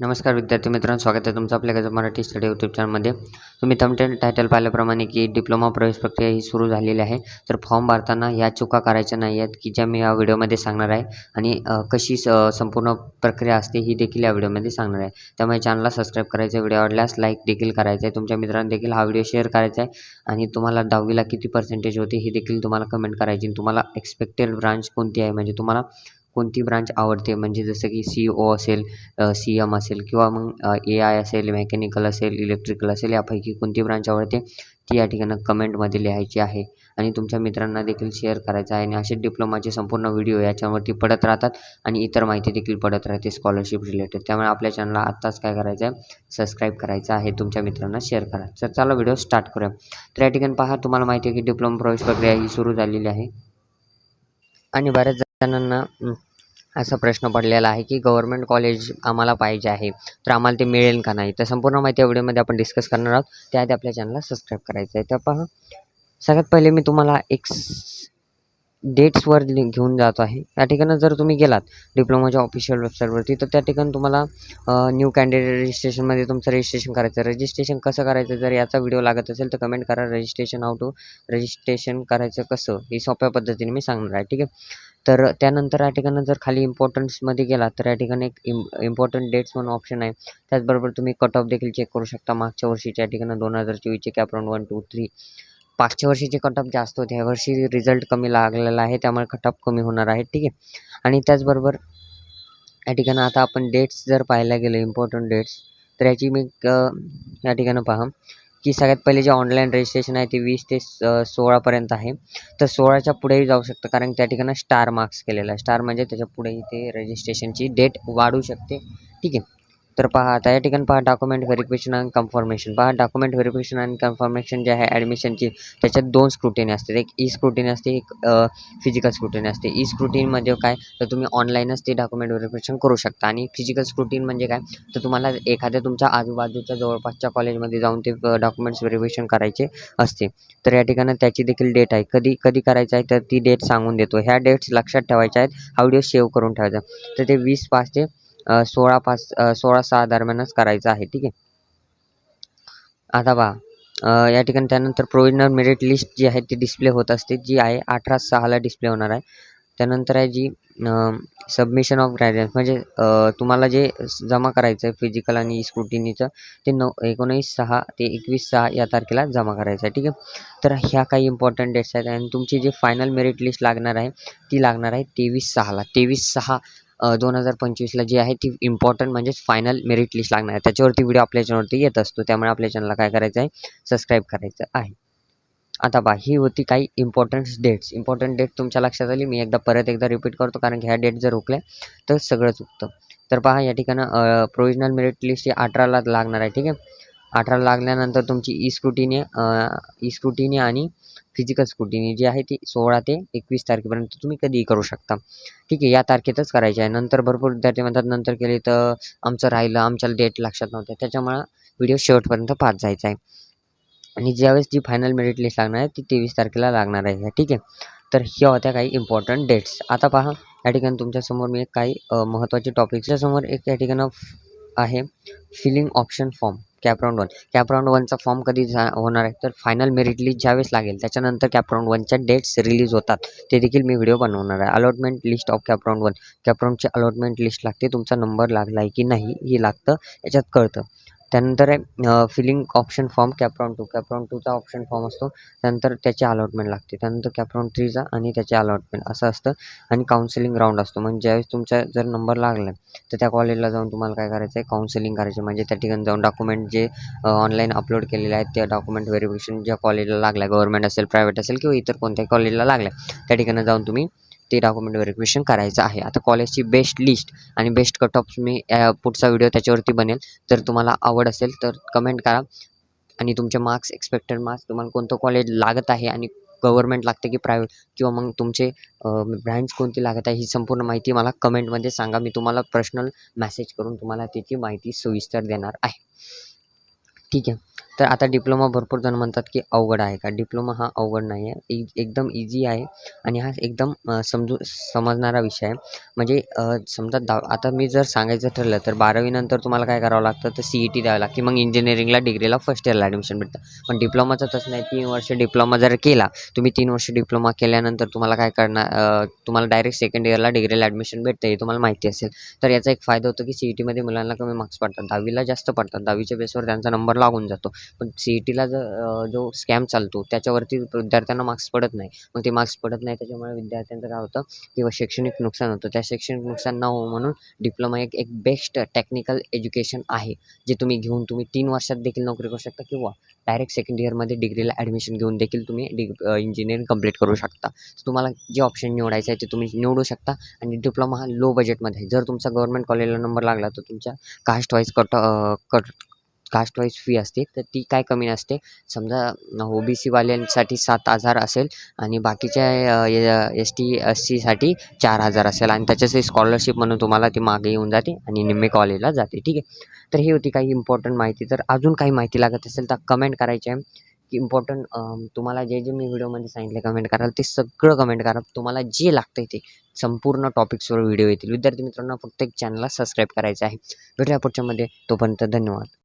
नमस्कार विद्यार्थी मित्रांनो स्वागत आहे तुमचं आपल्या गजब मराठी स्टडी यूट्यूब चॅनलमध्ये तुम्ही थंबटेल टायटल पाहिल्याप्रमाणे की डिप्लोमा प्रवेश प्रक्रिया ही सुरू झालेली आहे. तर फॉर्म भरताना या चुका करायच्या नाही आहेत की ज्या मी या व्हिडिओमध्ये सांगणार आहे. आणि कशी स संपूर्ण प्रक्रिया असते ही देखील या व्हिडिओमध्ये सांगणार आहे. त्यामुळे चॅनलला सबस्क्राईब करायचं आहे व्हिडिओ आवडल्यास लाईक देखील करायचं आहे. तुमच्या मित्रांना देखील हा व्हिडिओ शेअर करायचा आहे. आणि तुम्हाला दहावीला किती पर्सेंटेज होते हे देखील तुम्हाला कमेंट करायची. आणि तुम्हाला एक्सपेक्टेड ब्रांच कोणती आहे? म्हणजे तुम्हाला कोणती ब्रांच आवडते? म्हणजे जसं की सी ओ असेल सी एम असेल किंवा मग ए आय असेल मेकॅनिकल असेल इलेक्ट्रिकल असेल यापैकी कोणती ब्रांच आवडते? ती या ठिकाणी कमेंटमध्ये लिहायची आहे. आणि तुमच्या मित्रांना देखील शेअर करायचं आहे. आणि असे डिप्लोमाचे संपूर्ण व्हिडिओ याच्यावरती पडत राहतात आणि इतर माहिती देखील पडत राहते स्कॉलरशिप रिलेटेड त्यामुळे आपल्या चॅनलला आत्ताच काय करायचं आहे? सबस्क्राईब करायचं आहे. तुमच्या मित्रांना शेअर करा. तर चला व्हिडिओ स्टार्ट करूया. तर या ठिकाणी पहा तुम्हाला माहिती आहे की डिप्लोमा प्रवेश प्रक्रिया ही सुरू झालेली आहे. आणि बऱ्याच जणांना असा प्रश्न पडलेला आहे की गव्हर्मेंट कॉलेज आम्हाला पाहिजे आहे तर आम्हाला ते मिळेल का नाही? तर संपूर्ण माहिती या व्हिडिओमध्ये आपण डिस्कस करणार आहोत. त्याआधी आपल्या चॅनलला सबस्क्राईब करायचं आहे. तर पहा सगळ्यात पहिले मी तुम्हाला एक डेट्सवर लि घेऊन जातो आहे. त्या ठिकाणी जर तुम्ही गेलात डिप्लोमाच्या ऑफिशियल वेबसाईटवरती तर त्या ठिकाणी तुम्हाला न्यू कॅन्डिडेट रजिस्ट्रेशनमध्ये तुमचं रजिस्ट्रेशन करायचं रजिस्ट्रेशन कसं करायचं? जर याचा व्हिडिओ लागत असेल तर कमेंट करा. रजिस्ट्रेशन हाऊ टू रजिस्ट्रेशन करायचं कसं? हे सोप्या पद्धतीने मी सांगणार आहे. ठीक आहे? तर त्यानंतर या ठिकाणी जर खाली इम्पॉर्टन्समध्ये गेला तर या ठिकाणी एक इम इम्पॉर्टंट डेट्स म्हणून ऑप्शन आहे. त्याचबरोबर तुम्ही कट ऑफ देखील चेक करू शकता. मागच्या वर्षीच्या ठिकाणी दोन हजार चोवीसचे cap round one two three मागच्या वर्षीचे कट ऑफ जास्त होते. ह्या वर्षी रिझल्ट कमी लागलेला आहे. त्यामुळे कट ऑफ कमी होणार आहे. ठीक आहे. आणि त्याचबरोबर या ठिकाणी आता आपण डेट्स जर पाहायला गेलो इम्पॉर्टंट डेट्स तर याची मी या ठिकाणी पहा. की सगळ्यात पहिले जे ऑनलाईन रजिस्ट्रेशन आहे ते वीस ते स- सोळापर्यंत आहे. तर सोळाच्या पुढेही जाऊ शकतं कारण त्या ठिकाणी स्टार मार्क्स केलेला आहे स्टार म्हणजे त्याच्या पुढेही ते रजिस्ट्रेशनची डेट वाढू शकते. ठीक आहे. तर पहा आता या ठिकाणी पहा डॉक्युमेंट व्हेरिफिकेशन आणि कन्फर्मेशन पहा डॉक्युमेंट व्हेरिफिकेशन आणि कन्फर्मेशन जे आहे ॲडमिशनची त्याच्यात दोन स्क्रुटिनी असते एक ई स्क्रुटिनी असते एक फिजिकल स्क्रुटिनी असते. ई स्क्रुटिन म्हणजे काय? तर तुम्ही ऑनलाईनच ते डॉक्युमेंट व्हेरिफिकेशन करू शकता. आणि फिजिकल स्क्रुटिन म्हणजे काय? तर तुम्हाला एखाद्या तुमच्या आजूबाजूच्या जवळपासच्या कॉलेजमध्ये जाऊन ते डॉक्युमेंट्स व्हेरिफिकेशन करायचे असते. तर या ठिकाणी त्याची देखील डेट आहे. कधी कधी करायचं आहे तर ती डेट सांगून देतो. ह्या डेट्स लक्षात ठेवायच्या आहेत. हा व्हिडिओ सेव्ह करून ठेवायचा. तर ते वीस पाच ते सोळा पाच सोळा सहा दरम्यानच करायचं आहे ठीक आहे? आता पहा या ठिकाणी त्यानंतर प्रोविजनल मेरिट लिस्ट जी आहे ती डिस्प्ले होत असते जी आहे अठरा सहाला डिस्प्ले होणार आहे. त्यानंतर आहे जी सबमिशन ऑफ ग्रॅज्युएट म्हणजे तुम्हाला जे जमा करायचं आहे फिजिकल आणि स्क्रुटिनीचं ते नऊ एकोणीस सहा ते एकवीस सहा या तारखेला जमा करायचं आहे ठीक आहे? तर ह्या काही इम्पॉर्टंट डेट्स आहेत आणि तुमची जी फायनल मेरिट लिस्ट लागणार आहे ती लागणार आहे तेवीस सहाला. तेवीस सहा दोन हजार पंचवीसला जी आहे ती इम्पॉर्टंट म्हणजेच फायनल मेरिट लिस्ट लागणार आहे. त्याच्यावरती व्हिडिओ आपल्या चॅनलवरती येत असतो. त्यामुळे आपल्या चॅनलला काय करायचं आहे सबस्क्राईब करायचं आहे. आता पहा ही होती काही इम्पॉर्टंट डेट्स इम्पॉर्टंट डेट तुमच्या लक्षात आली? मी एकदा परत एकदा रिपीट करतो कारण की ह्या डेट जर हुकल्या तर सगळं चुकतं तर पहा या ठिकाणं प्रोविजनल मेरिट लिस्ट ही अठराला लागणार आहे. ठीक आहे? अठरा लागल्यानंतर तुमची ई स्क्रुटिनी ई स्क्रुटिनी आणि फिजिकल स्कूटीने जी आहे ती सोळा ते एकवीस तारखेपर्यंत तुम्ही कधीही करू शकता. ठीक आहे या तारखेतच करायची आहे. नंतर भरपूर विद्यार्थी म्हणतात नंतर केले तर आमचं राहिलं आमच्याला डेट लक्षात नव्हत्या. त्याच्यामुळं व्हिडिओ शेवटपर्यंत पाहत जायचा आहे. आणि ज्यावेळेस जी फायनल मेरिट लिस्ट लागणार आहे ती तेवीस तारखेला लागणार आहे. ठीक आहे तर ह्या होत्या काही इम्पॉर्टंट डेट्स आता पहा या ठिकाणी तुमच्यासमोर मी एक काही महत्त्वाचे टॉपिक्सच्या समोर एक या ठिकाणं आहे filling option form CAP round one CAP round वनचा form कधी जा होणार आहे? तर फायनल मेरिट लिस्ट ज्यावेळेस लागेल त्याच्यानंतर कॅपराऊंड वनच्या डेट्स रिलीज होतात. ते देखील मी व्हिडिओ बनवणार आहे. Allotment list of cap round one कॅपराऊंडची allotment list लागते. तुमचा नंबर लागला आहे की नाही हे लागतं. याच्यात कळतं. त्यानंतर आहे filling option form cap round two cap round टूचा option form असतो. त्यानंतर त्याची अलॉटमेंट लागते. त्यानंतर कॅप्रॉन थ्रीचा आणि त्याची अलॉटमेंट असं असतं. आणि काउन्सिलिंग राऊंड असतो. म्हणजे ज्यावेळेस तुमचा जर नंबर लागला तर त्या कॉलेजला जाऊन तुम्हाला काय करायचं आहे? काउन्सिलिंग करायचे. म्हणजे त्या ठिकाणी जाऊन डॉक्युमेंट जे ऑनलाईन अपलोड केलेले आहेत त्या डॉक्युमेंट व्हेरिफिकेशन ज्या कॉलेजला लागला गव्हर्मेंट असेल प्रायव्हेट असेल किंवा इतर कोणत्याही कॉलेजला लागला त्या ठिकाणी जाऊन तुम्ही ते डॉक्युमेंट व्हेरिफिकेशन करायचं आहे. आता कॉलेजची बेस्ट लिस्ट आणि बेस्ट कट ऑफ मी पुढचा व्हिडिओ त्याच्यावरती बनेल. जर तुम्हाला आवड असेल तर कमेंट करा. आणि तुमचे मार्क्स एक्सपेक्टेड मार्क्स तुम्हाला कोणतं कॉलेज लागत आहे आणि गव्हर्मेंट लागते की प्रायव्हेट किंवा मग तुमचे ब्रँच कोणती लागत आहे ही संपूर्ण माहिती मला कमेंटमध्ये सांगा. मी तुम्हाला पर्सनल मॅसेज करून तुम्हाला त्याची माहिती सविस्तर देणार आहे. ठीक आहे. तर आता डिप्लोमा भरपूर जण म्हणतात की अवघड आहे का? डिप्लोमा हा अवघड नाही आहे. इ एकदम इझी आहे आणि हा एकदम समजू समजणारा विषय आहे. म्हणजे समजा दहा आता मी जर सांगायचं ठरलं तर बारावीनंतर तुम्हाला काय करावं लागतं? तर सी ई टी द्यावं लागते. मग इंजिनिअरिंगला डिग्रीला फर्स्ट इयरला ॲडमिशन भेटतं. पण डिप्लोमाचं तसं नाही. तीन वर्ष डिप्लोमा जर केला तुम्ही तीन वर्ष डिप्लोमा केल्यानंतर तुम्हाला काय करणार? तुम्हाला डायरेक्ट सेकंड इयरला डिग्रीला ॲडमिशन भेटतं हे तुम्हाला माहिती असेल. तर याचा एक फायदा होतो की सी ई टीमध्ये मुलांना कमी मार्क्स पडतात. दहावीला जास्त पडतात. दहावीच्या बेसवर त्यांचा नंबर लागून जातो. पण सी ई टीला जर जो स्कॅम चालतो त्याच्यावरती विद्यार्थ्यांना मार्क्स पडत नाही. मग ते मार्क्स पडत नाही त्याच्यामुळे विद्यार्थ्यांचं काय होतं किंवा शैक्षणिक नुकसान होतं. त्या शैक्षणिक नुकसान न हो म्हणून डिप्लोमा एक एक बेस्ट टेक्निकल एज्युकेशन आहे. जे तुम्ही घेऊन तुम्ही तीन वर्षात देखील नोकरी करू शकता किंवा डायरेक्ट सेकंड इयरमध्ये डिग्रीला ॲडमिशन घेऊन देखील तुम्ही डिग इंजिनिअरिंग कंप्लीट करू शकता. तर तुम्हाला जे ऑप्शन निवडायचं आहे ते तुम्ही निवडू शकता. आणि डिप्लोमा हा लो बजेटमध्ये आहे. जर तुमचा गव्हर्मेंट कॉलेजला नंबर लागला तर तुमच्या caste wise cut cut caste wise fee असते तर ती काय कमी नसते. समजा ओ बी सीवाल्यांसाठी सात हजार असेल आणि बाकीच्या एस टी एस सीसाठी चार हजार असेल आणि त्याच्यासाठी स्कॉलरशिप म्हणून तुम्हाला ती मागे येऊन जाते आणि निम्मे कॉलेजला जाते ठीक आहे. तर ही होती काही इम्पॉर्टंट माहिती. तर अजून काही माहिती लागत असेल तर कमेंट करायची आहे. की इम्पॉर्टंट तुम्हाला जे जे मी व्हिडिओमध्ये सांगितले कमेंट कराल ते सगळं कमेंट करा. तुम्हाला जे लागतं ते संपूर्ण टॉपिक्सवर व्हिडिओ येतील. विद्यार्थी मित्रांनो फक्त एक चॅनलला सबस्क्राईब करायचं आहे. भेटूया पुढच्यामध्ये तोपर्यंत धन्यवाद.